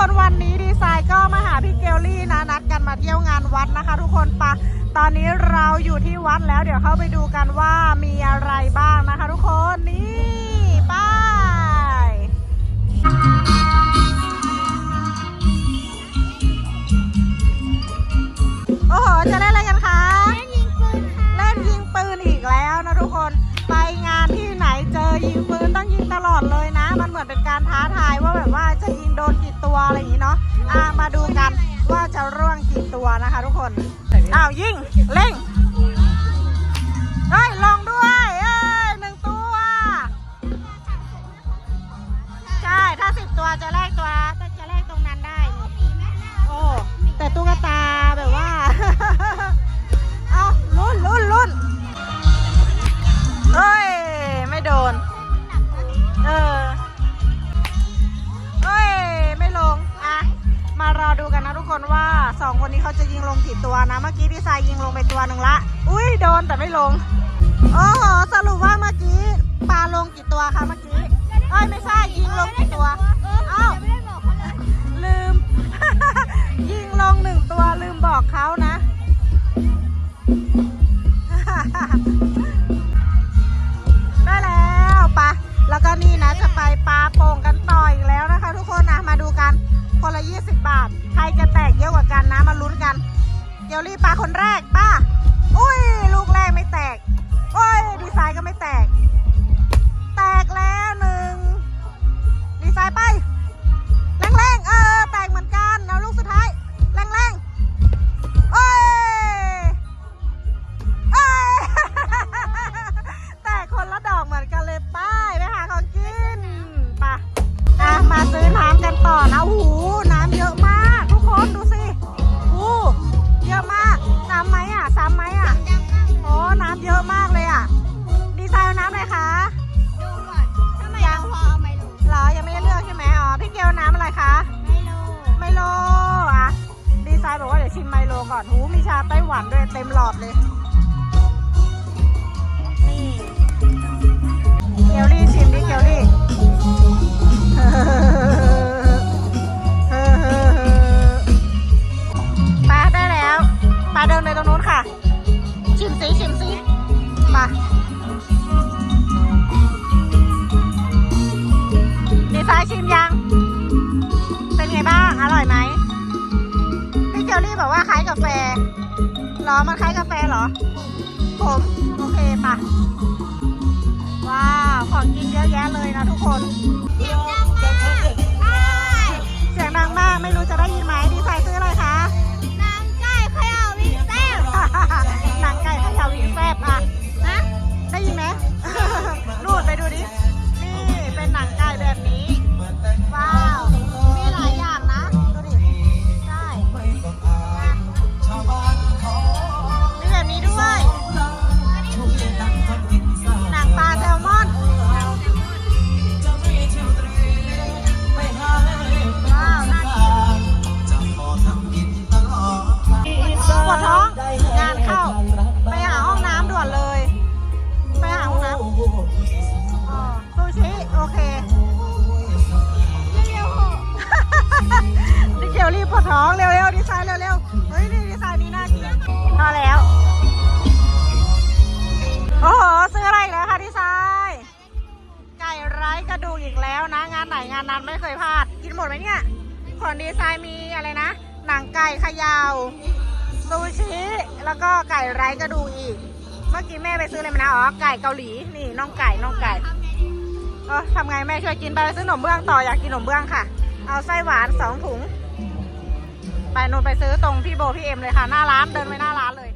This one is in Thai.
คนวันนี้ดีไซน์ก็มาหาพี่เกลลี่นะนัดกันมาเที่ยวงานวัดนะคะ ทุกคนปะตอนนี้เราอยู่ที่วัดแล้วเดี๋ยวเข้าไปดูกันว่ามีอะไรบ้างนะคะ ทุกคนนี่ไป้ายโอ้โหจะเล่นอะไรกันคะเล่นยิงปืนค่ะเล่นยิงปืนอีกแล้วนะทุกคนไปงานที่ไหนเจอยิงปืนต้องยิงตลอดเลยนะ มันเหมือนเป็นการท้าทายว่าแบบว่าจะยิงโดนกี่ตัว อะไรอย่างนี้เนาะอะมาดูกันว่าจะร่วงกี่ตัวนะคะ ทุกคนอ้าวยิงเล่งเฮ้ยลงด้วยเอ้ยหนึ่งตัว ใช่ถ้าสิบตัวจะแลกตัวจะแลกตรงนั้นได้นี่โอ้แต่ตุ๊กตาแบบว่า ดูกันนะทุกคนว่าสองคนนี้เขาจะยิงลงกี่ตัวนะ เมื่อกี้พี่สายยิงลงไปตัวหนึ่งละ อุ้ยโดนแต่ไม่ลง โอ้โหสรุปว่าเมื่อกี้ปลาลงกี่ตัวคะเมื่อกี้เอ้ยไม่ใช่ยิงลงกี่ตัว เอ้าไม่ได้บอลืม ยิงลงหนึ่งตัวลืมบอกเขานะ เดี๋ยวรีบปลาคนแรกป้าอุ้ย ลูกแรกไม่แตก โอ้ย ดีไซน์ก็ไม่แตก แตกแล้วหนึ่ง ดีไซน์ไป แรงๆ เออ แตกเหมือนกัน เอาลูกสุดท้าย แรงๆ โอ้ยเอ้ย แตกคนละดอกเหมือนกันเลยไป้ายไปหาของกินไปะอะ มาซื้อน้ำกันต่อนะโอ้โห ไมโลก่อน หูมีชาไต้หวันด้วยเต็มหลอดเลย นี่เกลลี่ชิมดิเกลลี่ไปได้แล้วไปเดินไปตรงนู้นค่ะ ชิมสิชิมสิไปดีไซน์ชิมยัง เป็นไงบ้าง อร่อยไหม ลลี่บอกว่าคล้ายกาแฟหรอมันคล้ายกาแฟหรอ ผม โอเคปะว้าว ของกินเยอะแยะเลยนะทุกคน รีบปวดท้อง เร็วๆดีไซน์เร็วๆเฮ้ยนี่ดีไซน์นี้น่ากินพอแล้ว โอ้โห ซื้ออะไรอีกแล้วคะดีไซน์ ไก่ไร้กระดูกอีกแล้วนะ งานไหนงานนั้นไม่เคยพลาด กินหมดไหมเนี่ย ของดีไซน์มีอะไรนะ หนังไก่ขยาวซูชิ แล้วก็ไก่ไร้กระดูกอีก เมื่อกี้แม่ไปซื้ออะไรมานะ อ๋อ ไก่เกาหลี นี่น้องไก่น้องไก่เออทำไงแม่ช่วยกินไปซื้อขนมเบื้องต่ออยากกินขนมเบื้องค่ะ เอาไส้หวานสองถุง ไปนนไปซื้อตรงพี่โบพี่เอ็มเลยค่ะ หน้าร้านเดินไปหน้าร้านเลย